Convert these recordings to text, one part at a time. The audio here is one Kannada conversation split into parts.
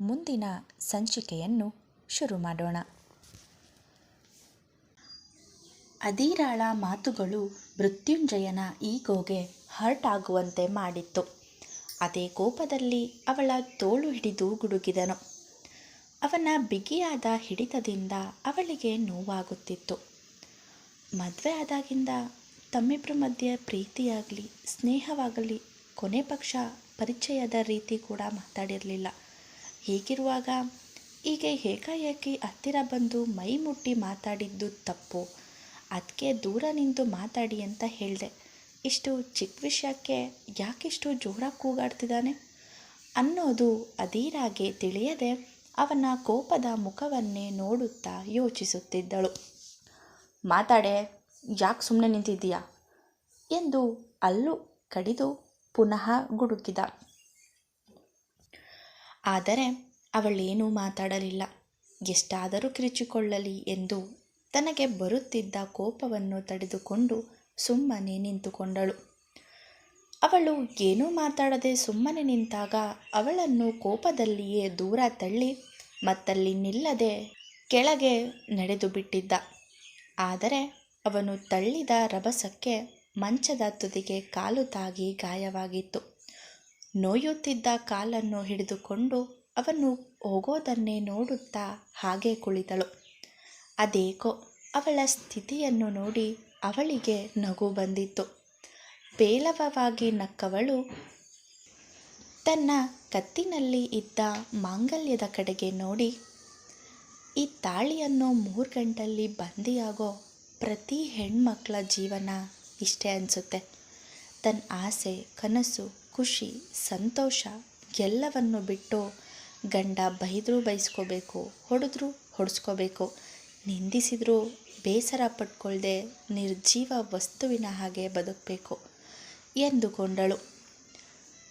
ಮುಂದಿನ ಸಂಚಿಕೆಯನ್ನು ಶುರು ಮಾಡೋಣ. ಅದಿರಾಳ ಮಾತುಗಳು ಮೃತ್ಯುಂಜಯನ ಈಗೋಗೆ ಹರ್ಟ್ ಆಗುವಂತೆ ಮಾಡಿತ್ತು. ಅದೇ ಕೋಪದಲ್ಲಿ ಅವಳ ತೋಳು ಹಿಡಿದು ಗುಡುಗಿದನು. ಅವನ ಬಿಗಿಯಾದ ಹಿಡಿತದಿಂದ ಅವಳಿಗೆ ನೋವಾಗುತ್ತಿತ್ತು. ಮದುವೆ ಆದಾಗಿಂದ ತಮ್ಮಿಬ್ಬರ ಮಧ್ಯೆ ಪ್ರೀತಿಯಾಗಲಿ, ಸ್ನೇಹವಾಗಲಿ ಕೊನೆ ಪಕ್ಷ ಪರಿಚಯದ ರೀತಿ ಕೂಡ ಮಾತಾಡಿರಲಿಲ್ಲ. ಹೀಗಿರುವಾಗ, ಹೀಗೆ ಏಕಾಏಕಿ ಹತ್ತಿರ ಬಂದು ಮೈ ಮುಟ್ಟಿ ಮಾತಾಡಿದ್ದು ತಪ್ಪು. ಅದಕ್ಕೆ ದೂರ ನಿಂತು ಮಾತಾಡಿ ಅಂತ ಹೇಳಿದೆ. ಇಷ್ಟು ಚಿಕ್ಕ ವಿಷಯಕ್ಕೆ ಯಾಕಿಷ್ಟು ಜೋರಾಗಿ ಕೂಗಾಡ್ತಿದ್ದಾನೆ? ಅನ್ನೋದು ಅದೀರಾಗೆ ತಿಳಿಯದೆ ಅವನ ಕೋಪದ ಮುಖವನ್ನೇ ನೋಡುತ್ತಾ ಯೋಚಿಸುತ್ತಿದ್ದಳು. ಮಾತಾಡೆ, ಯಾಕೆ ಸುಮ್ಮನೆ ನಿಂತಿದ್ದೀಯಾ? ಎಂದು ಅಲ್ಲೂ ಕಡಿದು ಪುನಃ ಗುಡುಕಿದ. ಆದರೆ ಅವಳೇನೂ ಮಾತಾಡಲಿಲ್ಲ. ಎಷ್ಟಾದರೂ ಕಿರುಚಿಕೊಳ್ಳಲಿ ಎಂದು ತನಗೆ ಬರುತ್ತಿದ್ದ ಕೋಪವನ್ನು ತಡೆದುಕೊಂಡು ಸುಮ್ಮನೆ ನಿಂತುಕೊಂಡಳು. ಅವಳು ಏನೂ ಮಾತಾಡದೆ ಸುಮ್ಮನೆ ನಿಂತಾಗ ಅವಳನ್ನು ಕೋಪದಲ್ಲಿಯೇ ದೂರ ತಳ್ಳಿ ಮತ್ತಲ್ಲಿ ನಿಲ್ಲದೆ ಕೆಳಗೆ ನಡೆದು ಬಿಟ್ಟಿದ್ದ. ಆದರೆ ಅವನು ತಳ್ಳಿದ ರಭಸಕ್ಕೆ ಮಂಚದ ತುದಿಗೆ ಕಾಲು ತಾಗಿ ಗಾಯವಾಗಿತ್ತು. ನೋಯುತ್ತಿದ್ದ ಕಾಲನ್ನು ಹಿಡಿದುಕೊಂಡು ಅವನು ಹೋಗೋದನ್ನೇ ನೋಡುತ್ತಾ ಹಾಗೆ ಕುಳಿತಳು. ಅದೇಕೋ, ಅವಳ ಸ್ಥಿತಿಯನ್ನು ನೋಡಿ ಅವಳಿಗೆ ನಗು ಬಂದಿತ್ತು. ಪೇಲವವಾಗಿ ನಕ್ಕವಳು, ತನ್ನ ಕತ್ತಿನಲ್ಲಿ ಇದ್ದ ಮಾಂಗಲ್ಯದ ಕಡೆಗೆ ನೋಡಿ, ಈ ತಾಳಿಯನ್ನು ಮೂರು ಗಂಟಲ್ಲಿ ಬಂದಿಯಾಗೋ ಪ್ರತಿ ಹೆಣ್ಮಕ್ಳ ಜೀವನ ಇಷ್ಟೇ ಅನಿಸುತ್ತೆ. ತನ್ನ ಆಸೆ, ಕನಸು ಖುಷಿ, ಸಂತೋಷ ಎಲ್ಲವನ್ನು ಬಿಟ್ಟು ಗಂಡ ಬೈದರೂ ಬೈಸ್ಕೋಬೇಕು, ಹೊಡೆದ್ರೂ ಹೊಡೆಸ್ಕೋಬೇಕು. ನಿಂದಿಸಿದರೂ ಬೇಸರ ಪಟ್ಕೊಳ್ದೆ ನಿರ್ಜೀವ ವಸ್ತುವಿನ ಹಾಗೆ ಬದುಕಬೇಕು ಎಂದುಕೊಂಡಳು.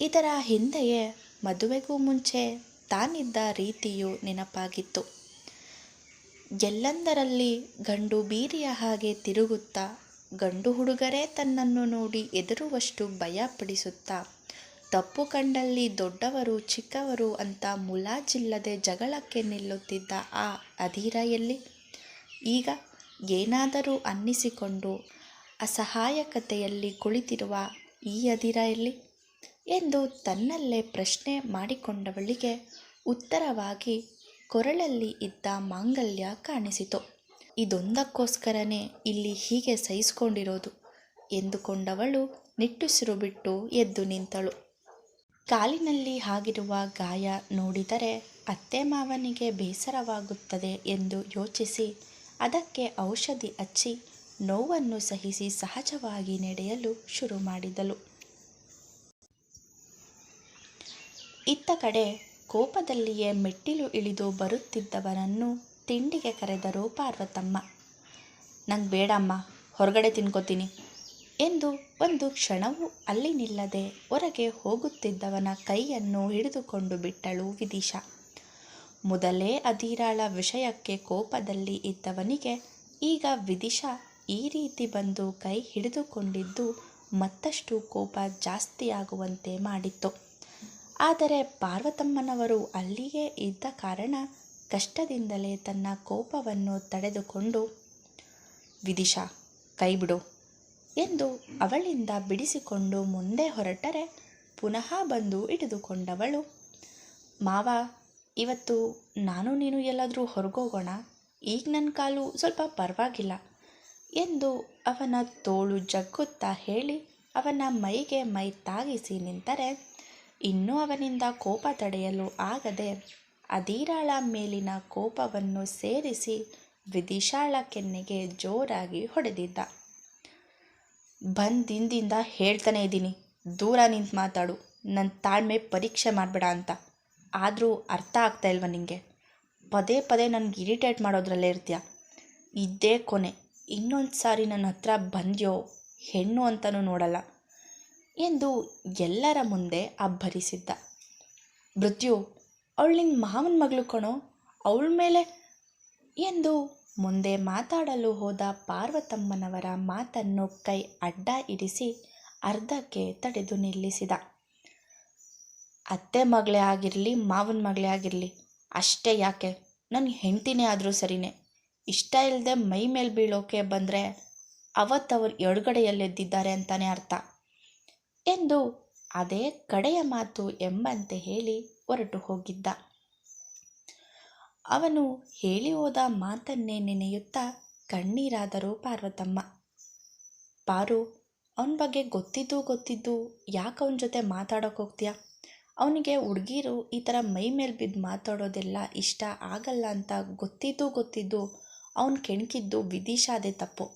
ಇದರ ಹಿಂದೆಯೇ ಮದುವೆಗೂ ಮುಂಚೆ ತಾನಿದ್ದ ರೀತಿಯು ನೆನಪಾಗಿತ್ತು. ಎಲ್ಲಂದರಲ್ಲಿ ಗಂಡು ಬೀರಿಯ ಹಾಗೆ ತಿರುಗುತ್ತಾ ಗಂಡು ಹುಡುಗರೇ ತನ್ನನ್ನು ನೋಡಿ ಎದುರುವಷ್ಟು ಭಯಪಡಿಸುತ್ತಾ, ತಪ್ಪು ಕಂಡಲ್ಲಿ ದೊಡ್ಡವರು ಚಿಕ್ಕವರು ಅಂತ ಮುಲಾಜಿಲ್ಲದೆ ಜಗಳಕ್ಕೆ ನಿಲ್ಲುತ್ತಿದ್ದ ಆ ಅಧೀರ ಎಲ್ಲಿ? ಈಗ ಏನಾದರೂ ಅನ್ನಿಸಿಕೊಂಡು ಅಸಹಾಯಕತೆಯಲ್ಲಿ ಕುಳಿತಿರುವ ಈ ಅಧೀರ ಎಂದು ತನ್ನಲ್ಲೇ ಪ್ರಶ್ನೆ ಮಾಡಿಕೊಂಡವಳಿಗೆ ಉತ್ತರವಾಗಿ ಕೊರಳಲ್ಲಿ ಇದ್ದ ಮಾಂಗಲ್ಯ ಕಾಣಿಸಿತು. ಇದೊಂದಕ್ಕೋಸ್ಕರನೇ ಇಲ್ಲಿ ಹೀಗೆ ಸಹಿಸ್ಕೊಂಡಿರೋದು ಎಂದುಕೊಂಡವಳು ನಿಟ್ಟುಸಿರು ಬಿಟ್ಟು ಎದ್ದು ನಿಂತಳು. ಕಾಲಿನಲ್ಲಿ ಆಗಿರುವ ಗಾಯ ನೋಡಿದರೆ ಅತ್ತೆ ಮಾವನಿಗೆ ಬೇಸರವಾಗುತ್ತದೆ ಎಂದು ಯೋಚಿಸಿ ಅದಕ್ಕೆ ಔಷಧಿ ಹಚ್ಚಿ ನೋವನ್ನು ಸಹಿಸಿ ಸಹಜವಾಗಿ ನಡೆಯಲು ಶುರು ಮಾಡಿದಳು. ಇತ್ತ ಕಡೆ ಕೋಪದಲ್ಲಿಯೇ ಮೆಟ್ಟಿಲು ಇಳಿದು ಬರುತ್ತಿದ್ದವನನ್ನು ತಿಂಡಿಗೆ ಕರೆದರು ಪಾರ್ವತಮ್ಮ ನಂಗೆ ಬೇಡಮ್ಮ ಹೊರಗಡೆ ತಿನ್ಕೋತೀನಿ ಎಂದು ಒಂದು ಕ್ಷಣವೂ ಅಲ್ಲಿ ನಿಲ್ಲದೆ ಹೊರಗೆ ಹೋಗುತ್ತಿದ್ದವನ ಕೈಯನ್ನು ಹಿಡಿದುಕೊಂಡು ಬಿಟ್ಟಳು ವಿದಿಶ. ಮೊದಲೇ ಅಧೀರಾಳ ವಿಷಯಕ್ಕೆ ಕೋಪದಲ್ಲಿ ಇದ್ದವನಿಗೆ ಈಗ ವಿದಿಶ ಈ ರೀತಿ ಬಂದು ಕೈ ಹಿಡಿದುಕೊಂಡಿದ್ದು ಮತ್ತಷ್ಟು ಕೋಪ ಜಾಸ್ತಿಯಾಗುವಂತೆ ಮಾಡಿತ್ತು. ಆದರೆ ಪಾರ್ವತಮ್ಮನವರು ಅಲ್ಲಿಯೇ ಇದ್ದ ಕಾರಣ ಕಷ್ಟದಿಂದಲೇ ತನ್ನ ಕೋಪವನ್ನು ತಡೆದುಕೊಂಡು, ವಿದಿಶಾ, ಕೈಬಿಡು ಎಂದು ಅವಳಿಂದ ಬಿಡಿಸಿಕೊಂಡು ಮುಂದೆ ಹೊರಟರೆ ಪುನಃ ಬಂದು ಹಿಡಿದುಕೊಂಡವಳು. ಮಾವ, ಇವತ್ತು ನಾನು ನೀನು ಎಲ್ಲಾದರೂ ಹೊರಗೋಗೋಣ, ಈಗ ನನ್ನ ಕಾಲು ಸ್ವಲ್ಪ ಪರವಾಗಿಲ್ಲ ಎಂದು ಅವನ ತೋಳು ಜಗ್ಗುತ್ತಾ ಹೇಳಿ ಅವನ ಮೈಗೆ ಮೈ ತಾಗಿಸಿ ನಿಂತರೆ, ಇನ್ನೂ ಅವನಿಂದ ಕೋಪ ತಡೆಯಲು ಆಗದೆ ಅಧೀರಾಳ ಮೇಲಿನ ಕೋಪವನ್ನು ಸೇರಿಸಿ ವಿದಿಶಾಳ ಕೆನ್ನೆಗೆ ಜೋರಾಗಿ ಹೊಡೆದಿದ್ದ. ಬಂದಿಂದಿಂದ ಹೇಳ್ತಾನೆ ಇದ್ದೀನಿ, ದೂರ ನಿಂತು ಮಾತಾಡು ನನ್ನ ತಾಳ್ಮೆ ಪರೀಕ್ಷೆ ಮಾಡಬೇಡ ಅಂತ. ಆದರೂ ಅರ್ಥ ಆಗ್ತಾ ಇಲ್ವ ನಿನಗೆ ಪದೇ ಪದೇ ನನಗೆ ಇರಿಟೇಟ್ ಮಾಡೋದ್ರಲ್ಲೇ ಇರ್ತೀಯ? ಇದ್ದೇ ಕೊನೆ, ಇನ್ನೊಂದು ಸಾರಿ ನನ್ನ ಹತ್ರ ಬಂದ್ಯೋ, ಹೆಣ್ಣು ಅಂತಲೂ ನೋಡಲ್ಲ ಎಂದು ಎಲ್ಲರ ಮುಂದೆ ಅಬ್ಬರಿಸಿದ್ದ. ಮೃತ್ಯು ಅವಳು ನಿನ್ನ ಮಾವನ ಮಗಳು ಕಣೋ, ಅವಳ ಮೇಲೆ ಎಂದು ಮುಂದೆ ಮಾತಾಡಲು ಹೋದ ಪಾರ್ವತಮ್ಮನವರ ಮಾತನ್ನು ಕೈ ಅಡ್ಡ ಇರಿಸಿ ಅರ್ಧಕ್ಕೆ ತಡೆದು ನಿಲ್ಲಿಸಿದ. ಅತ್ತೆ ಮಗಳೇ ಆಗಿರಲಿ, ಮಾವನ ಮಗಳೇ ಆಗಿರಲಿ, ಅಷ್ಟೇ ಯಾಕೆ? ನನ್ನ ಹೆಂಡ್ತಿನೇ ಆದರೂ ಸರಿನೇ. ಇಷ್ಟ ಇಲ್ಲದೆ ಮೈ ಮೇಲೆ ಬೀಳೋಕೆ ಬಂದರೆ ಅವತ್ತವರು ಎಡಗಡೆಯಲ್ಲೆದ್ದಿದ್ದಾರೆ ಅಂತಾನೆ ಅರ್ಥ. ಎಂದು ಅದೇ ಕಡೆಯ ಮಾತು ಎಂಬಂತೆ ಹೇಳಿ ಹೊರಟು ಹೋಗಿದ್ದ. ಅವನು ಹೇಳಿ ಹೋದ ಮಾತನ್ನೇ ನೆನೆಯುತ್ತಾ ಕಣ್ಣೀರಾದರು ಪಾರ್ವತಮ್ಮ ಪಾರು, ಅವನ ಬಗ್ಗೆ ಗೊತ್ತಿದ್ದು ಗೊತ್ತಿದ್ದು ಯಾಕೆ ಅವನ ಜೊತೆ ಮಾತಾಡೋಕೆ ಹೋಗ್ತೀಯಾ? ಅವನಿಗೆ ಹುಡುಗಿರು ಈ ಥರ ಮೈ ಮೇಲೆ ಬಿದ್ದು ಮಾತಾಡೋದೆಲ್ಲ ಇಷ್ಟ ಆಗಲ್ಲ ಅಂತ ಗೊತ್ತಿದ್ದು ಗೊತ್ತಿದ್ದು ಅವನು ಕೆಣಕಿದ್ದು ವಿದಿಶಾದೆ ತಪ್ಪು.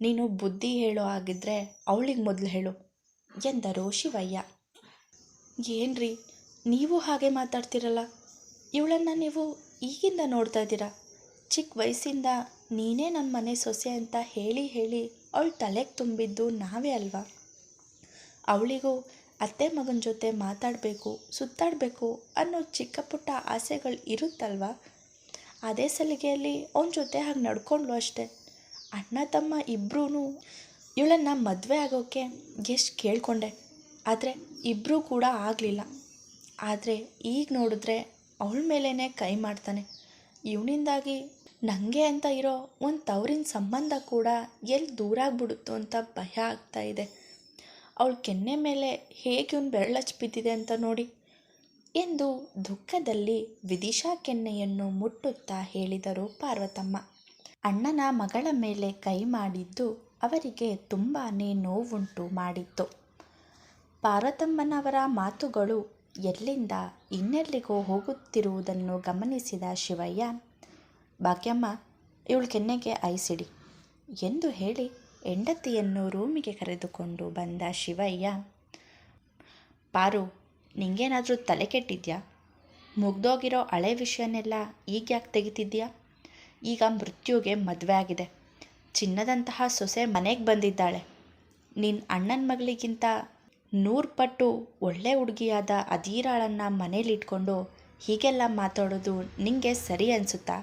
ನೀನು ಬುದ್ಧಿ ಹೇಳೋ ಆಗಿದ್ರೆ ಅವಳಿಗೆ ಮೊದಲು ಹೇಳು. ಎಂದರು ಶಿವಯ್ಯ. ಏನ್ರಿ, ನೀವು ಹಾಗೆ ಮಾತಾಡ್ತಿರಲ್ಲ? ಇವಳನ್ನ ನೀವು ಈಗಿಂದ ನೋಡ್ತಾ ಇದ್ದೀರಾ? ಚಿಕ್ಕ ವಯಸ್ಸಿಂದ ನೀನೇ ನನ್ನ ಮನೆ ಸೊಸೆ ಅಂತ ಹೇಳಿ ಹೇಳಿ ಅವಳು ತಲೆಗೆ ತುಂಬಿದ್ದು ನಾವೇ ಅಲ್ವಾ? ಅವಳಿಗೂ ಅತ್ತೆ ಮಗನ ಜೊತೆ ಮಾತಾಡಬೇಕು, ಸುತ್ತಾಡಬೇಕು ಅನ್ನೋ ಚಿಕ್ಕ ಪುಟ್ಟ ಆಸೆಗಳು ಇರುತ್ತಲ್ವ? ಅದೇ ಸಲಿಗೆಯಲ್ಲಿ ಅವನ ಜೊತೆ ಹಾಗೆ ನಡ್ಕೊಂಡ್ಲು ಅಷ್ಟೆ. ಅಣ್ಣ ತಮ್ಮ ಇಬ್ಬರೂ ಇವಳನ್ನು ಮದುವೆ ಆಗೋಕ್ಕೆ ಎಷ್ಟು ಕೇಳಿಕೊಂಡೆ. ಆದರೆ ಇಬ್ಬರೂ ಕೂಡ ಆಗಲಿಲ್ಲ. ಆದರೆ ಈಗ ನೋಡಿದ್ರೆ ಅವಳ ಮೇಲೇ ಕೈ ಮಾಡ್ತಾನೆ. ಇವನಿಂದಾಗಿ ನನಗೆ ಅಂತ ಇರೋ ಒಂದು ತವರಿನ ಸಂಬಂಧ ಕೂಡ ಎಲ್ಲಿ ದೂರ ಆಗ್ಬಿಡುತ್ತೋ ಅಂತ ಭಯ ಆಗ್ತಾ ಇದೆ. ಅವಳ ಕೆನ್ನೆ ಮೇಲೆ ಹೇಗೆ ಇವನು ಬೆರಳಚ್ಚು ಬಿದ್ದಿದೆ ಅಂತ ನೋಡಿ. ಎಂದು ದುಃಖದಲ್ಲಿ ವಿದಿಶಾ ಕೆನ್ನೆಯನ್ನು ಮುಟ್ಟುತ್ತಾ ಹೇಳಿದರು ಪಾರ್ವತಮ್ಮ. ಅಣ್ಣನ ಮಗಳ ಮೇಲೆ ಕೈ ಮಾಡಿದ್ದು ಅವರಿಗೆ ತುಂಬಾ ನೋವುಂಟು ಮಾಡಿತ್ತು. ಪಾರತಮ್ಮನವರ ಮಾತುಗಳು ಎಲ್ಲಿಂದ ಇನ್ನೆಲ್ಲಿಗೋ ಹೋಗುತ್ತಿರುವುದನ್ನು ಗಮನಿಸಿದ ಶಿವಯ್ಯ, ಭಾಗ್ಯಮ್ಮ, ಇವಳು ಕೆನ್ನೆಗೆ ಐಸಿಡಿ ಎಂದು ಹೇಳಿ ಹೆಂಡತಿಯನ್ನು ರೂಮಿಗೆ ಕರೆದುಕೊಂಡು ಬಂದ ಶಿವಯ್ಯ, ಪಾರು, ನಿಂಗೇನಾದರೂ ತಲೆ ಕೆಟ್ಟಿದ್ಯಾ? ಮುಗ್ದೋಗಿರೋ ಹಳೆ ವಿಷಯನೆಲ್ಲ ಈಗ ಯಾಕೆ ತೆಗಿತಿದ್ಯಾ? ಈಗ ಮೃತ್ಯುಗೆ ಮದುವೆ ಆಗಿದೆ. ಚಿನ್ನದಂತಹ ಸೊಸೆ ಮನೆಗೆ ಬಂದಿದ್ದಾಳೆ. ನಿನ್ನ ಅಣ್ಣನ ಮಗಳಿಗಿಂತ ನೂರು ಪಟ್ಟು ಒಳ್ಳೆ ಹುಡುಗಿಯಾದ ಅದೀರಾಳನ್ನು ಮನೇಲಿಟ್ಕೊಂಡು ಹೀಗೆಲ್ಲ ಮಾತಾಡೋದು ನಿಮಗೆ ಸರಿ ಅನಿಸುತ್ತಾ?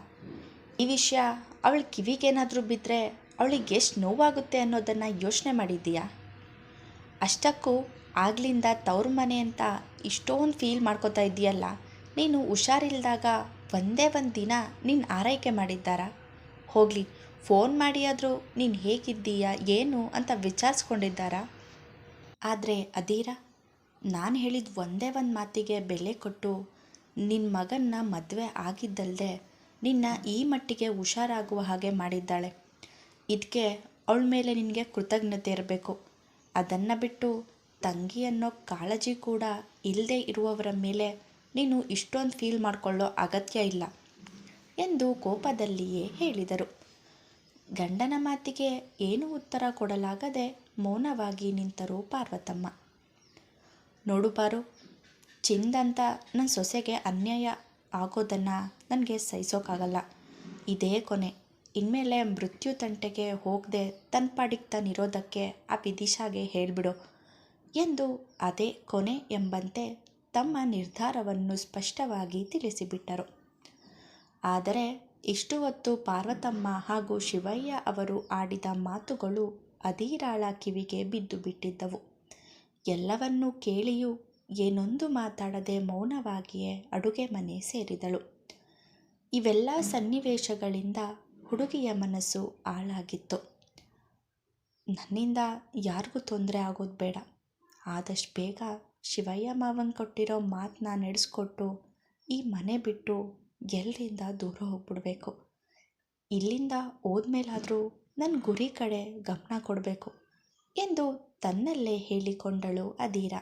ಈ ವಿಷಯ ಅವಳ ಕಿವಿಗೇನಾದರೂ ಬಿದ್ದರೆ ಅವಳಿಗೆ ಎಷ್ಟು ನೋವಾಗುತ್ತೆ ಅನ್ನೋದನ್ನು ಯೋಚನೆ ಮಾಡಿದ್ದೀಯಾ? ಅಷ್ಟಕ್ಕೂ ಆಗ್ಲಿಂದ ತವ್ರ ಮನೆ ಅಂತ ಇಷ್ಟೊಂದು ಫೀಲ್ ಮಾಡ್ಕೋತಾ ಇದೆಯಲ್ಲ ನೀನು ಹುಷಾರಿಲ್ದಾಗ ಒಂದೇ ಒಂದು ದಿನ ನಿನ್ನ ಆರೈಕೆ ಮಾಡಿದ್ದಾರಾ? ಹೋಗಲಿ ಫೋನ್ ಮಾಡಿಯಾದರೂ ನೀನು ಹೇಗಿದ್ದೀಯಾ, ಏನು ಅಂತ ವಿಚಾರಿಸ್ಕೊಂಡಿದ್ದಾರಾ? ಆದರೆ ಅದೀರಾ ನಾನು ಹೇಳಿದ ಒಂದೇ ಒಂದು ಮಾತಿಗೆ ಬೆಲೆ ಕೊಟ್ಟು ನಿನ್ನ ಮಗನ್ನ ಮದುವೆ ಆಗಿದ್ದಲ್ಲದೆ ನಿನ್ನ ಈ ಮಟ್ಟಿಗೆ ಹುಷಾರಾಗುವ ಹಾಗೆ ಮಾಡಿದ್ದಾಳೆ. ಇದಕ್ಕೆ ಅವಳ ಮೇಲೆ ನಿನಗೆ ಕೃತಜ್ಞತೆ ಇರಬೇಕು. ಅದನ್ನು ಬಿಟ್ಟು ತಂಗಿ ಅನ್ನೋ ಕಾಳಜಿ ಕೂಡ ಇಲ್ಲದೆ ಇರುವವರ ಮೇಲೆ ನೀನು ಇಷ್ಟೊಂದು ಫೀಲ್ ಮಾಡಿಕೊಳ್ಳೋ ಅಗತ್ಯ ಇಲ್ಲ ಎಂದು ಕೋಪದಲ್ಲಿಯೇ ಹೇಳಿದರು. ಗಂಡನ ಮಾತಿಗೆ ಏನೂ ಉತ್ತರ ಕೊಡಲಾಗದೆ ಮೌನವಾಗಿ ನಿಂತರು ಪಾರ್ವತಮ್ಮ. ನೋಡು ಪಾರು, ಚಿಂದಂತ ನನ್ನ ಸೊಸೆಗೆ ಅನ್ಯಾಯ ಆಗೋದನ್ನು ನನಗೆ ಸಹಿಸೋಕ್ಕಾಗಲ್ಲ ಇದೇ ಕೊನೆ. ಇನ್ಮೇಲೆ ಮೃತ್ಯು ತಂಟೆಗೆ ಹೋಗದೆ ತನ್ನ ಪಾಡಿಗೆ ತಾನಿರೋದಕ್ಕೆ ಆ ವಿದಿಶಾಗೆ ಹೇಳಿಬಿಡು. ಎಂದು ಅದೇ ಕೊನೆ ಎಂಬಂತೆ ತಮ್ಮ ನಿರ್ಧಾರವನ್ನು ಸ್ಪಷ್ಟವಾಗಿ ತಿಳಿಸಿಬಿಟ್ಟರು. ಆದರೆ ಇಷ್ಟು ಹೊತ್ತು ಪಾರ್ವತಮ್ಮ ಹಾಗೂ ಶಿವಯ್ಯ ಅವರು ಆಡಿದ ಮಾತುಗಳು ಅಧೀರಾಳ ಕಿವಿಗೆ ಬಿದ್ದು ಬಿಟ್ಟಿದ್ದವು. ಎಲ್ಲವನ್ನೂ ಕೇಳಿಯೂ ಏನೊಂದು ಮಾತಾಡದೆ ಮೌನವಾಗಿಯೇ ಅಡುಗೆ ಮನೆ ಸೇರಿದಳು. ಇವೆಲ್ಲ ಸನ್ನಿವೇಶಗಳಿಂದ ಹುಡುಗಿಯ ಮನಸ್ಸು ಹಾಳಾಗಿತ್ತು. ನನ್ನಿಂದ ಯಾರಿಗೂ ತೊಂದರೆ ಆಗೋದು ಬೇಡ. ಆದಷ್ಟು ಬೇಗ ಶಿವಯ್ಯ ಮಾವನ್ ಕೊಟ್ಟಿರೋ ಮಾತನ್ನ ನಡೆಸ್ಕೊಟ್ಟು ಈ ಮನೆ ಬಿಟ್ಟು ಎಲ್ಲರಿಂದ ದೂರ ಹೋಗ್ಬಿಡ್ಬೇಕು? ಇಲ್ಲಿಂದ ಹೋದ್ಮೇಲಾದರೂ ನನ್ನ ಗುರಿ ಕಡೆ ಗಮನ ಕೊಡಬೇಕು ಎಂದು ತನ್ನಲ್ಲೇ ಹೇಳಿಕೊಂಡಳು ಅಧೀರ.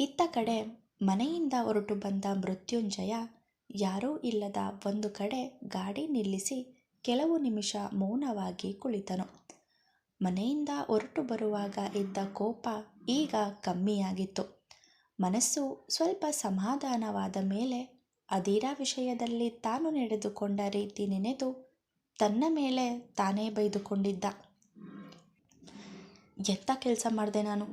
ಇತ್ತ ಕಡೆ ಮನೆಯಿಂದ ಹೊರಟು ಬಂದ ಮೃತ್ಯುಂಜಯ ಯಾರೂ ಇಲ್ಲದ ಒಂದು ಕಡೆ ಗಾಡಿ ನಿಲ್ಲಿಸಿ ಕೆಲವು ನಿಮಿಷ ಮೌನವಾಗಿ ಕುಳಿತನು. ಮನೆಯಿಂದ ಹೊರಟು ಬರುವಾಗ ಇದ್ದ ಕೋಪ ಈಗ ಕಮ್ಮಿಯಾಗಿತ್ತು. ಮನಸ್ಸು ಸ್ವಲ್ಪ ಸಮಾಧಾನವಾದ ಮೇಲೆ ಅದೀರಾ ವಿಷಯದಲ್ಲಿ ತಾನು ನಡೆದುಕೊಂಡ ರೀತಿ ನೆನೆದು ತನ್ನ ಮೇಲೆ ತಾನೇ ಬೈದುಕೊಂಡಿದ್ದ. ಎಂಥ ಕೆಲಸ ಮಾಡಿದೆ ನಾನು?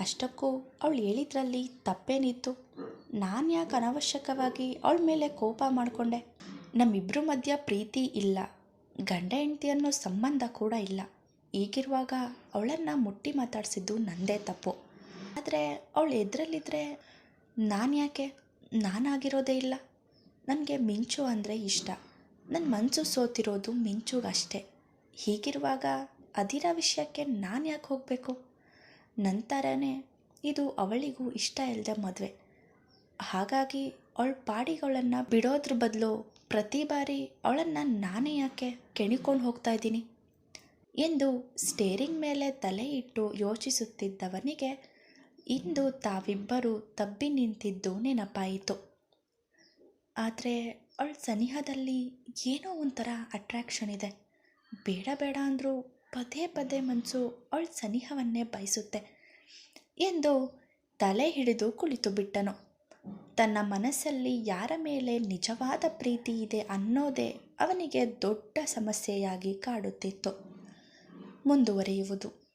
ಅಷ್ಟಕ್ಕೂ ಅವಳು ಹೇಳಿದ್ರಲ್ಲಿ ತಪ್ಪೇನಿತ್ತು. ನಾನು ಯಾಕೆ ಅನವಶ್ಯಕವಾಗಿ ಅವಳ ಮೇಲೆ ಕೋಪ ಮಾಡಿಕೊಂಡೆ? ನಮ್ಮಿಬ್ಬರ ಮಧ್ಯ ಪ್ರೀತಿ ಇಲ್ಲ. ಗಂಡ ಹೆಂಡತಿ ಅನ್ನೋ ಸಂಬಂಧ ಕೂಡ ಇಲ್ಲ. ಈಗಿರುವಾಗ ಅವಳನ್ನು ಮುಟ್ಟಿ ಮಾತಾಡಿಸಿದ್ದು ನಂದೇ ತಪ್ಪು. ಆದರೆ ಅವಳು ಎದುರಲ್ಲಿದ್ದರೆ ನಾನು ಯಾಕೆ? ನಾನಾಗಿರೋದೇ ಇಲ್ಲ. ನನಗೆ ಮಿಂಚು ಅಂದರೆ ಇಷ್ಟ. ನನ್ನ ಮನಸ್ಸು ಸೋತಿರೋದು ಮಿಂಚುಗಷ್ಟೇ. ಹೀಗಿರುವಾಗ ಅದಿರ ವಿಷಯಕ್ಕೆ ನಾನು ಯಾಕೆ ಹೋಗಬೇಕು? ನಂತರನೇ ಇದು ಅವಳಿಗೂ ಇಷ್ಟ ಇಲ್ಲದೆ ಮದುವೆ. ಹಾಗಾಗಿ ಅವಳ ಪಾಡಿಗಳನ್ನು ಬಿಡೋದ್ರ ಬದಲು ಪ್ರತಿ ಬಾರಿ ಅವಳನ್ನು ನಾನೇ ಯಾಕೆ ಕೆಣಿಕೊಂಡು ಹೋಗ್ತಾ ಇದ್ದೀನಿ? ಎಂದು ಸ್ಟೇರಿಂಗ್ ಮೇಲೆ ತಲೆ ಇಟ್ಟು ಯೋಚಿಸುತ್ತಿದ್ದವನಿಗೆ ಇಂದು ತಾವಿಬ್ಬರು ತಬ್ಬಿ ನಿಂತಿದ್ದು ನೆನಪಾಯಿತು. ಆದರೆ ಅವಳ ಸನಿಹದಲ್ಲಿ ಏನೋ ಒಂಥರ ಅಟ್ರ್ಯಾಕ್ಷನ್ ಇದೆ. ಬೇಡ ಬೇಡ ಅಂದರೂ ಪದೇ ಪದೇ ಮನಸ್ಸು ಅವಳ ಸನಿಹವನ್ನೇ ಬಯಸುತ್ತೆ. ಎಂದು ತಲೆ ಹಿಡಿದು ಕುಳಿತು ಬಿಟ್ಟನು. ತನ್ನ ಮನಸ್ಸಲ್ಲಿ ಯಾರ ಮೇಲೆ ನಿಜವಾದ ಪ್ರೀತಿ ಇದೆ ಅನ್ನೋದೇ ಅವನಿಗೆ ದೊಡ್ಡ ಸಮಸ್ಯೆಯಾಗಿ ಕಾಡುತ್ತಿತ್ತು. ಮುಂದುವರಿಯುವುದು.